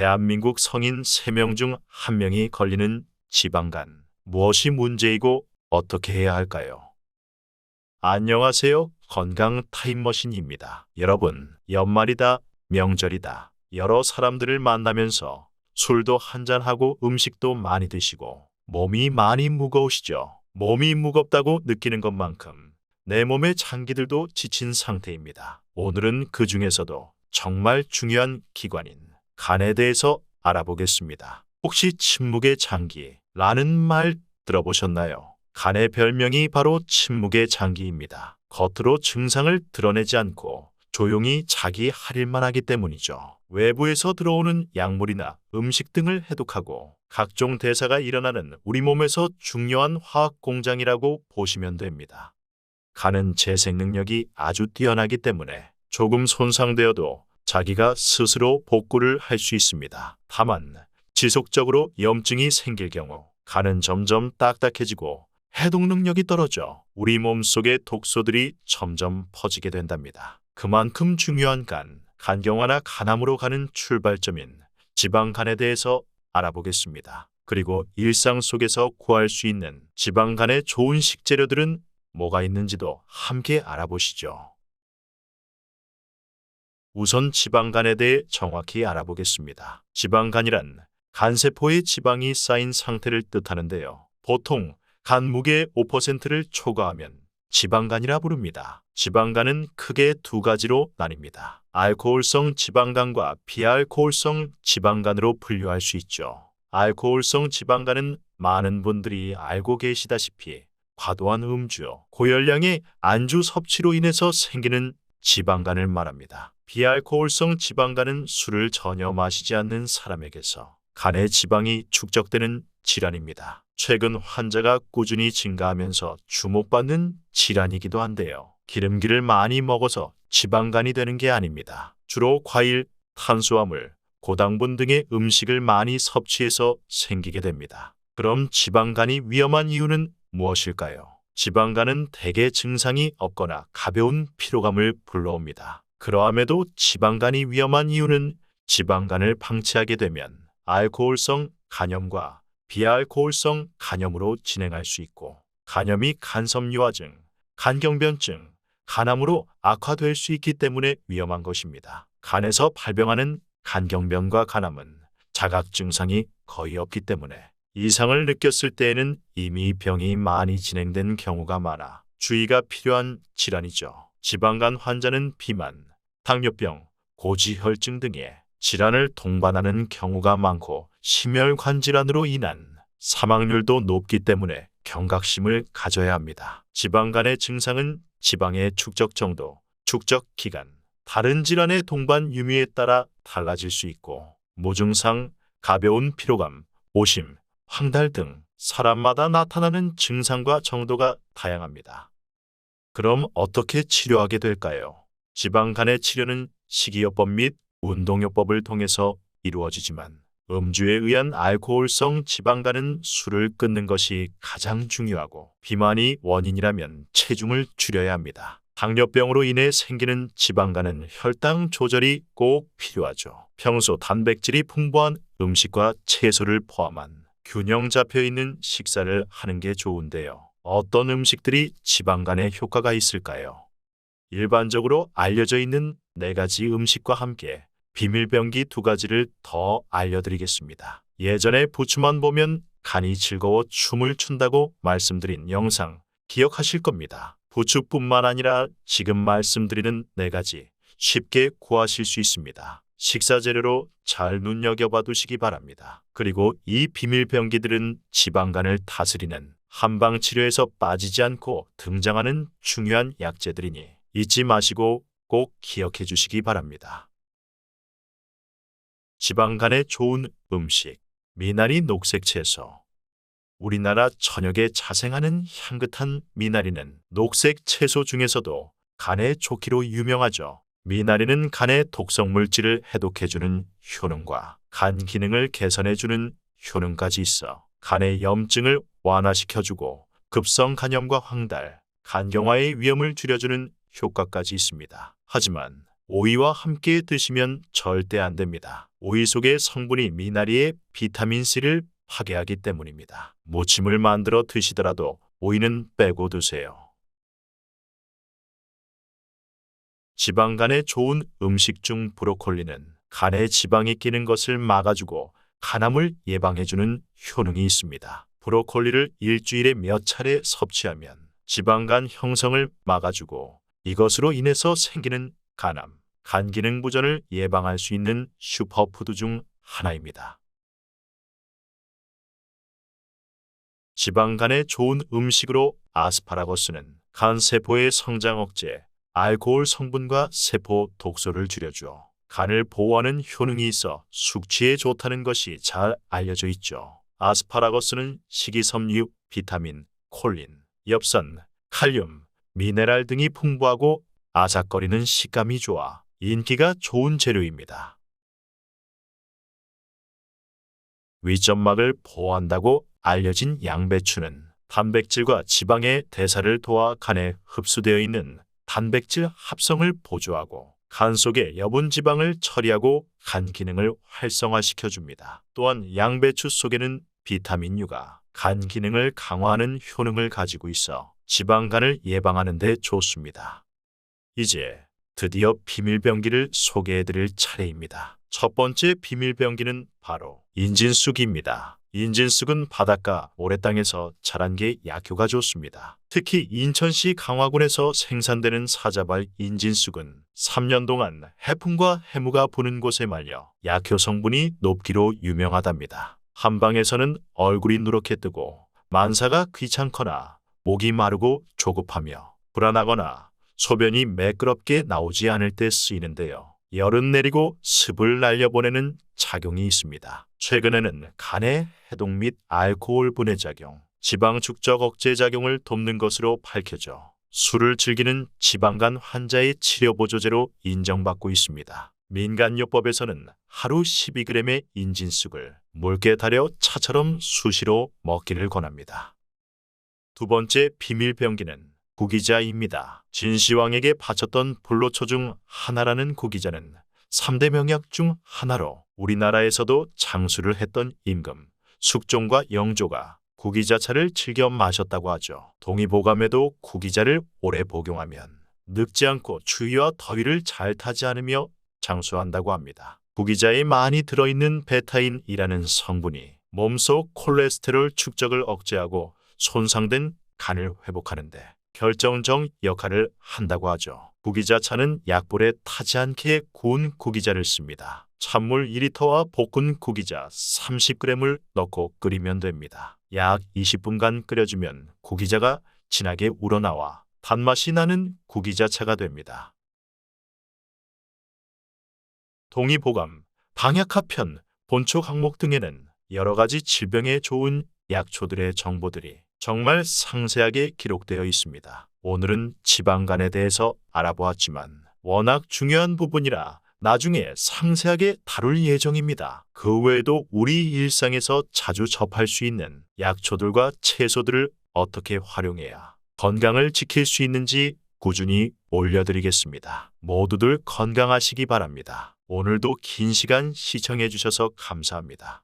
대한민국 성인 3명 중 1명이 걸리는 지방간. 무엇이 문제이고 어떻게 해야 할까요? 안녕하세요. 건강 타임머신입니다. 여러분, 연말이다, 명절이다. 여러 사람들을 만나면서 술도 한잔하고 음식도 많이 드시고 몸이 많이 무거우시죠? 몸이 무겁다고 느끼는 것만큼 내 몸의 장기들도 지친 상태입니다. 오늘은 그 중에서도 정말 중요한 기관인 간에 대해서 알아보겠습니다. 혹시 침묵의 장기라는 말 들어보셨나요? 간의 별명이 바로 침묵의 장기입니다. 겉으로 증상을 드러내지 않고 조용히 자기 할 일만 하기 때문이죠. 외부에서 들어오는 약물이나 음식 등을 해독하고 각종 대사가 일어나는 우리 몸에서 중요한 화학 공장이라고 보시면 됩니다. 간은 재생 능력이 아주 뛰어나기 때문에 조금 손상되어도 자기가 스스로 복구를 할 수 있습니다. 다만 지속적으로 염증이 생길 경우 간은 점점 딱딱해지고 해독 능력이 떨어져 우리 몸 속의 독소들이 점점 퍼지게 된답니다. 그만큼 중요한 간, 간경화나 간암으로 가는 출발점인 지방간에 대해서 알아보겠습니다. 그리고 일상 속에서 구할 수 있는 지방간의 좋은 식재료들은 뭐가 있는지도 함께 알아보시죠. 우선 지방간에 대해 정확히 알아보겠습니다. 지방간이란 간세포에 지방이 쌓인 상태를 뜻하는데요. 보통 간 무게의 5%를 초과하면 지방간이라 부릅니다. 지방간은 크게 두 가지로 나뉩니다. 알코올성 지방간과 비알코올성 지방간으로 분류할 수 있죠. 알코올성 지방간은 많은 분들이 알고 계시다시피 과도한 음주, 고열량의 안주 섭취로 인해서 생기는 지방간을 말합니다. 비알코올성 지방간은 술을 전혀 마시지 않는 사람에게서 간에 지방이 축적되는 질환입니다. 최근 환자가 꾸준히 증가하면서 주목받는 질환이기도 한데요. 기름기를 많이 먹어서 지방간이 되는 게 아닙니다. 주로 과일, 탄수화물, 고당분 등의 음식을 많이 섭취해서 생기게 됩니다. 그럼 지방간이 위험한 이유는 무엇일까요? 지방간은 대개 증상이 없거나 가벼운 피로감을 불러옵니다. 그러함에도 지방간이 위험한 이유는 지방간을 방치하게 되면 알코올성 간염과 비알코올성 간염으로 진행할 수 있고 간염이 간섬유화증, 간경변증, 간암으로 악화될 수 있기 때문에 위험한 것입니다. 간에서 발병하는 간경변과 간암은 자각 증상이 거의 없기 때문에 이상을 느꼈을 때에는 이미 병이 많이 진행된 경우가 많아 주의가 필요한 질환이죠. 지방간 환자는 비만, 당뇨병, 고지혈증 등의 질환을 동반하는 경우가 많고 심혈관 질환으로 인한 사망률도 높기 때문에 경각심을 가져야 합니다. 지방간의 증상은 지방의 축적 정도, 축적 기간, 다른 질환의 동반 유무에 따라 달라질 수 있고 모증상, 가벼운 피로감, 오심, 황달 등 사람마다 나타나는 증상과 정도가 다양합니다. 그럼 어떻게 치료하게 될까요? 지방간의 치료는 식이요법 및 운동요법을 통해서 이루어지지만 음주에 의한 알코올성 지방간은 술을 끊는 것이 가장 중요하고 비만이 원인이라면 체중을 줄여야 합니다. 당뇨병으로 인해 생기는 지방간은 혈당 조절이 꼭 필요하죠. 평소 단백질이 풍부한 음식과 채소를 포함한 균형 잡혀 있는 식사를 하는 게 좋은데요. 어떤 음식들이 지방간에 효과가 있을까요? 일반적으로 알려져 있는 네 가지 음식과 함께 비밀병기 두 가지를 더 알려드리겠습니다. 예전에 부추만 보면 간이 즐거워 춤을 춘다고 말씀드린 영상 기억하실 겁니다. 부추뿐만 아니라 지금 말씀드리는 네 가지 쉽게 구하실 수 있습니다. 식사 재료로 잘 눈여겨봐 두시기 바랍니다. 그리고 이 비밀병기들은 지방간을 다스리는 한방 치료에서 빠지지 않고 등장하는 중요한 약재들이니 잊지 마시고 꼭 기억해 주시기 바랍니다. 지방 간에 좋은 음식, 미나리 녹색 채소. 우리나라 전역에 자생하는 향긋한 미나리는 녹색 채소 중에서도 간에 좋기로 유명하죠. 미나리는 간의 독성 물질을 해독해주는 효능과 간 기능을 개선해주는 효능까지 있어 간의 염증을 완화시켜주고 급성 간염과 황달, 간경화의 위험을 줄여주는 효과까지 있습니다. 하지만 오이와 함께 드시면 절대 안 됩니다. 오이 속의 성분이 미나리의 비타민C를 파괴하기 때문입니다. 무침을 만들어 드시더라도 오이는 빼고 드세요. 지방간에 좋은 음식 중 브로콜리는 간에 지방이 끼는 것을 막아주고 간암을 예방해주는 효능이 있습니다. 브로콜리를 일주일에 몇 차례 섭취하면 지방간 형성을 막아주고 이것으로 인해서 생기는 간암, 간 기능 부전을 예방할 수 있는 슈퍼푸드 중 하나입니다. 지방간에 좋은 음식으로 아스파라거스는 간 세포의 성장 억제, 알코올 성분과 세포 독소를 줄여주어 간을 보호하는 효능이 있어 숙취에 좋다는 것이 잘 알려져 있죠. 아스파라거스는 식이섬유, 비타민, 콜린, 엽산, 칼륨, 미네랄 등이 풍부하고 아삭거리는 식감이 좋아 인기가 좋은 재료입니다. 위점막을 보호한다고 알려진 양배추는 단백질과 지방의 대사를 도와 간에 흡수되어 있는 단백질 합성을 보조하고 간 속의 여분 지방을 처리하고 간 기능을 활성화시켜 줍니다. 또한 양배추 속에는 비타민 U가 간 기능을 강화하는 효능을 가지고 있어 지방간을 예방하는 데 좋습니다. 이제 드디어 비밀병기를 소개해 드릴 차례입니다. 첫 번째 비밀병기는 바로 인진쑥입니다. 인진쑥은 바닷가 모래땅에서 자란 게 약효가 좋습니다. 특히 인천시 강화군에서 생산되는 사자발 인진쑥은 3년 동안 해풍과 해무가 부는 곳에 말려 약효 성분이 높기로 유명하답니다. 한방에서는 얼굴이 누렇게 뜨고 만사가 귀찮거나 목이 마르고 조급하며 불안하거나 소변이 매끄럽게 나오지 않을 때 쓰이는데요. 열은 내리고 습을 날려보내는 작용이 있습니다. 최근에는 간의 해독 및 알코올 분해 작용, 지방 축적 억제 작용을 돕는 것으로 밝혀져 술을 즐기는 지방간 환자의 치료 보조제로 인정받고 있습니다. 민간요법에서는 하루 12g의 인진쑥을 묽게 달여 차처럼 수시로 먹기를 권합니다. 두 번째 비밀 병기는 구기자입니다. 진시황에게 바쳤던 불로초 중 하나라는 구기자는 3대 명약 중 하나로 우리나라에서도 장수를 했던 임금, 숙종과 영조가 구기자차를 즐겨 마셨다고 하죠. 동의보감에도 구기자를 오래 복용하면 늙지 않고 추위와 더위를 잘 타지 않으며 장수한다고 합니다. 구기자에 많이 들어있는 베타인이라는 성분이 몸속 콜레스테롤 축적을 억제하고 손상된 간을 회복하는데 결정적 역할을 한다고 하죠. 구기자차는 약불에 타지 않게 구운 구기자를 씁니다. 찬물 2리터와 볶은 구기자 30g을 넣고 끓이면 됩니다. 약 20분간 끓여주면 구기자가 진하게 우러나와 단맛이 나는 구기자차가 됩니다. 동의보감, 방약하편, 본초 항목 등에는 여러 가지 질병에 좋은 약초들의 정보들이 정말 상세하게 기록되어 있습니다. 오늘은 지방간에 대해서 알아보았지만 워낙 중요한 부분이라 나중에 상세하게 다룰 예정입니다. 그 외에도 우리 일상에서 자주 접할 수 있는 약초들과 채소들을 어떻게 활용해야 건강을 지킬 수 있는지 꾸준히 올려드리겠습니다. 모두들 건강하시기 바랍니다. 오늘도 긴 시간 시청해 주셔서 감사합니다.